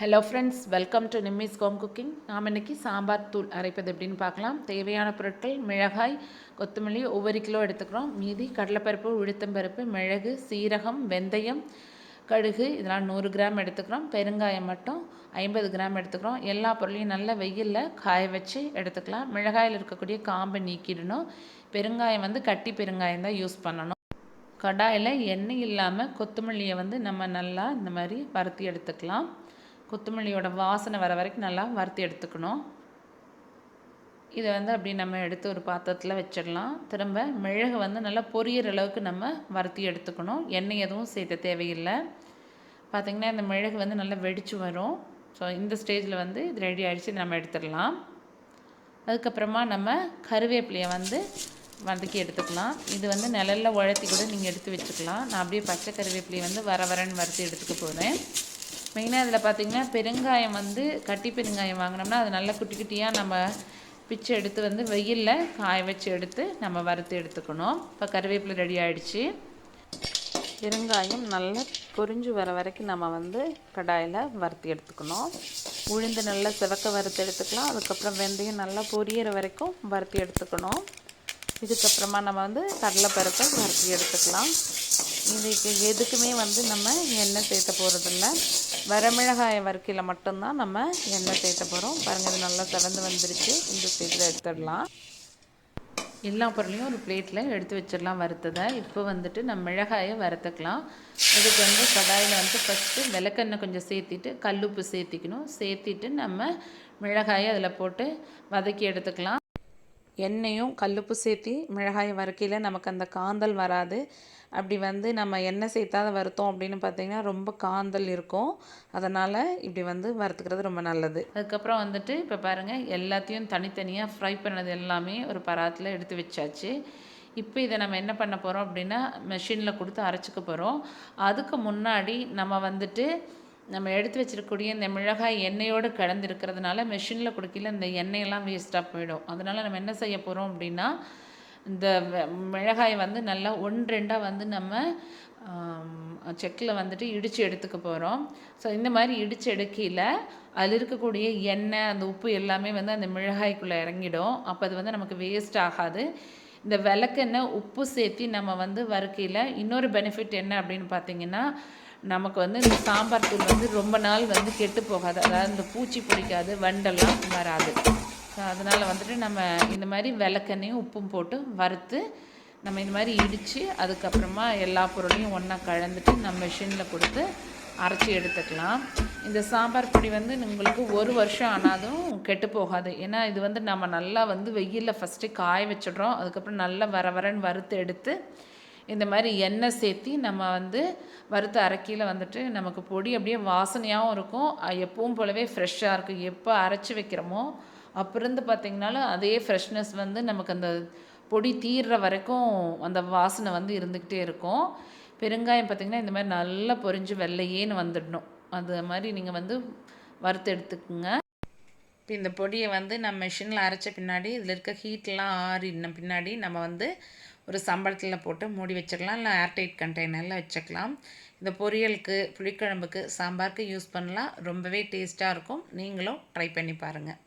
Hello friends welcome to Nimmi's home cooking நாம் இன்றைக்கி சாம்பார் தூள் அரைப்பது எப்படின்னு பார்க்கலாம். தேவையான பொருட்கள் மிளகாய் கொத்தமல்லி ஒவ்வொரு கிலோ எடுத்துக்கிறோம். மீதி கடலைப்பருப்பு உளுத்தம்பருப்பு மிளகு சீரகம் வெந்தயம் கடுகு இதெல்லாம் நூறு கிராம் எடுத்துக்கிறோம். பெருங்காயம் மட்டும் ஐம்பது கிராம் எடுத்துக்கிறோம். எல்லா பொருளையும் நல்லா வெயிலில் காய வச்சு எடுத்துக்கலாம். மிளகாயில் இருக்கக்கூடிய காம்பை நீக்கிடணும். பெருங்காயம் வந்து கட்டி பெருங்காயம் தான் யூஸ் பண்ணணும். கடாயில் எண்ணெய் இல்லாமல் கொத்தமல்லியை வந்து நம்ம நல்லா இந்த மாதிரி வறுத்தி எடுத்துக்கலாம். கொத்தமல்லியோட வாசனை வர வரைக்கும் நல்லா வறுத்து எடுத்துக்கணும். இதை வந்து அப்படி நம்ம எடுத்து ஒரு பாத்திரத்தில் வச்சிடலாம். திரும்ப மிளகு வந்து நல்லா பொரியிற அளவுக்கு நம்ம வறுத்தி எடுத்துக்கணும். எண்ணெய் எதுவும் சேர்த்த தேவையில்லை. பார்த்திங்கன்னா இந்த மிளகு வந்து நல்லா வெடித்து வரும். ஸோ இந்த ஸ்டேஜில் வந்து இது ரெடி ஆகிடுச்சு நம்ம எடுத்துடலாம். அதுக்கப்புறமா நம்ம கருவேப்பிலையை வந்து வதக்கி எடுத்துக்கலாம். இது வந்து நிழலில் உழத்தி கூட நீங்கள் எடுத்து வச்சுக்கலாம். நான் அப்படியே பச்சை கருவேப்பிலையை வந்து வர வரன்னு வறுத்து எடுத்துக்க போகிறேன் மெயினாக இதில் பார்த்திங்கன்னா பெருங்காயம் வந்து கட்டி பெருங்காயம் வாங்கினோம்னா அது நல்லா குட்டி குட்டியாக நம்ம பிச்சு எடுத்து வந்து வெயிலில் காய வச்சு எடுத்து நம்ம வறுத்து எடுத்துக்கணும். இப்போ கருவேப்பிலை ரெடி ஆகிடுச்சு பெருங்காயம் நல்லா பொரிஞ்சு வர வரைக்கும் நம்ம வந்து கடாயில் வறுத்து எடுத்துக்கணும். உளுந்து நல்லா சிவக்க வறுத்து எடுத்துக்கலாம். அதுக்கப்புறம் வெந்தயம் நல்லா பொரியிற வரைக்கும் வறுத்து எடுத்துக்கணும். இதுக்கப்புறமா நம்ம வந்து கடலைப்பருப்பை வறுத்து எடுத்துக்கலாம். இதுக்கு எதுக்குமே வந்து நம்ம எண்ணெய் சேர்த்த போகிறதில்ல வரமிளகாய வறுக்கையில் மட்டும்தான் நம்ம எண்ணெய் சேர்த்த போகிறோம் பாருங்கள் இது நல்லா செவந்து வந்துருச்சு இந்த ஸ்டேஜில் எடுத்துடலாம். எல்லா பொருளையும் ஒரு பிளேட்டில் எடுத்து வச்சிடலாம் வறுத்ததை. இப்போ வந்துட்டு நம்ம மிளகாயை வறுத்துக்கலாம். இதுக்கு வந்து கடாயில் வந்து ஃபஸ்ட்டு விளக்கெண்ணெய் கொஞ்சம் சேர்த்திட்டு கல்லுப்பு சேர்த்திக்கணும். சேர்த்திட்டு நம்ம மிளகாயை அதில் போட்டு வதக்கி எடுத்துக்கலாம். எண்ணெயும் கல்லுப்பு சேர்த்தி மிளகாயை வறுக்கையில் நமக்கு அந்த காந்தல் வராது. அப்படி வந்து நம்ம எண்ணெய் சேர்த்தாத வறுத்தோம் அப்படின்னு பார்த்தீங்கன்னா ரொம்ப காந்தல் இருக்கும். அதனால் இப்படி வந்து வறுத்துக்கிறது ரொம்ப நல்லது. அதுக்கப்புறம் வந்துட்டு இப்போ பாருங்கள் எல்லாத்தையும் தனித்தனியாக ஃப்ரை பண்ணது எல்லாமே ஒரு பராத்தில் எடுத்து வச்சாச்சு. இப்போ இதை நம்ம என்ன பண்ண போகிறோம் அப்படின்னா மெஷினில் கொடுத்து அரைச்சிக்க போகிறோம் அதுக்கு முன்னாடி நம்ம வந்துட்டு நம்ம எடுத்து வச்சிருக்கக்கூடிய இந்த மிளகாய் எண்ணெயோடு கலந்துருக்கிறதுனால மிஷினில் கொடுக்கல இந்த எண்ணெயெல்லாம் வேஸ்ட்டாக போயிடும். அதனால் நம்ம என்ன செய்ய போகிறோம் அப்படின்னா இந்த மிளகாயை வந்து நல்லா ஒன்று ரெண்டாக வந்து நம்ம செக்கில் வந்துட்டு இடித்து எடுத்துக்க போகிறோம் ஸோ இந்த மாதிரி இடித்து எடுக்கையில் அதில் இருக்கக்கூடிய எண்ணெய் அந்த உப்பு எல்லாமே வந்து அந்த மிளகாய்க்குள்ளே இறங்கிடும். அப்போ அது வந்து நமக்கு வேஸ்ட் ஆகாது. இந்த விளக்கெண்ணெய் உப்பு சேர்த்தி நம்ம வந்து வறுக்கையில் இன்னொரு பெனிஃபிட் என்ன அப்படின்னு பார்த்தீங்கன்னா நமக்கு வந்து இந்த சாம்பார் தூள் வந்து ரொம்ப நாள் வந்து கெட்டு போகாது. அதாவது இந்த பூச்சி பிடிக்காது வண்டெல்லாம் வராது. அதனால் வந்துட்டு நம்ம இந்த மாதிரி விளக்கெண்ணையும் உப்பும் போட்டு வறுத்து நம்ம இந்த மாதிரி இடித்து அதுக்கப்புறமா எல்லா பொருளையும் ஒன்றா கலந்துட்டு நம்ம மிஷினில் கொடுத்து அரைச்சி எடுத்துக்கலாம். இந்த சாம்பார் பொடி வந்து உங்களுக்கு ஒரு வருஷம் ஆனாலும் கெட்டு போகாது. ஏன்னா இது வந்து நம்ம நல்லா வந்து வெயிலில் ஃபஸ்ட்டு காய வச்சிடுறோம். அதுக்கப்புறம் நல்லா வர வரன்னு வறுத்து எடுத்து இந்த மாதிரி எண்ணெய் சேர்த்தி நம்ம வந்து வறுத்த அரைக்கியில் வந்துட்டு நமக்கு பொடி அப்படியே வாசனையாகவும் இருக்கும். எப்பவும் போலவே ஃப்ரெஷ்ஷாக இருக்கும். எப்போ அரைச்சி வைக்கிறோமோ அப்புறம் பார்த்திங்கனாலும் அதே ஃப்ரெஷ்னஸ் வந்து நமக்கு அந்த பொடி தீர்ற வரைக்கும் அந்த வாசனை வந்து இருந்துக்கிட்டே இருக்கும். பெருங்காயம் பார்த்திங்கன்னா இந்த மாதிரி நல்லா பொரிஞ்சு வெள்ளையேன்னு வந்துடணும். அது மாதிரி நீங்கள் வந்து வறுத்து எடுத்துக்கோங்க. இப்போ இந்த பொடியை வந்து நம்ம மிஷினில் அரைச்ச பின்னாடி இதில் இருக்க ஹீட்லாம் ஆறின பின்னாடி நம்ம வந்து ஒரு சம்பளத்தில் போட்டு மூடி வச்சுக்கலாம். இல்லை ஏர்டைட் கண்டெய்னரில் வச்சுக்கலாம். இந்த பொரியலுக்கு புளிக்குழம்புக்கு சாம்பாருக்கு யூஸ் பண்ணலாம். ரொம்பவே டேஸ்ட்டாக இருக்கும். நீங்களும் ட்ரை பண்ணி பாருங்கள்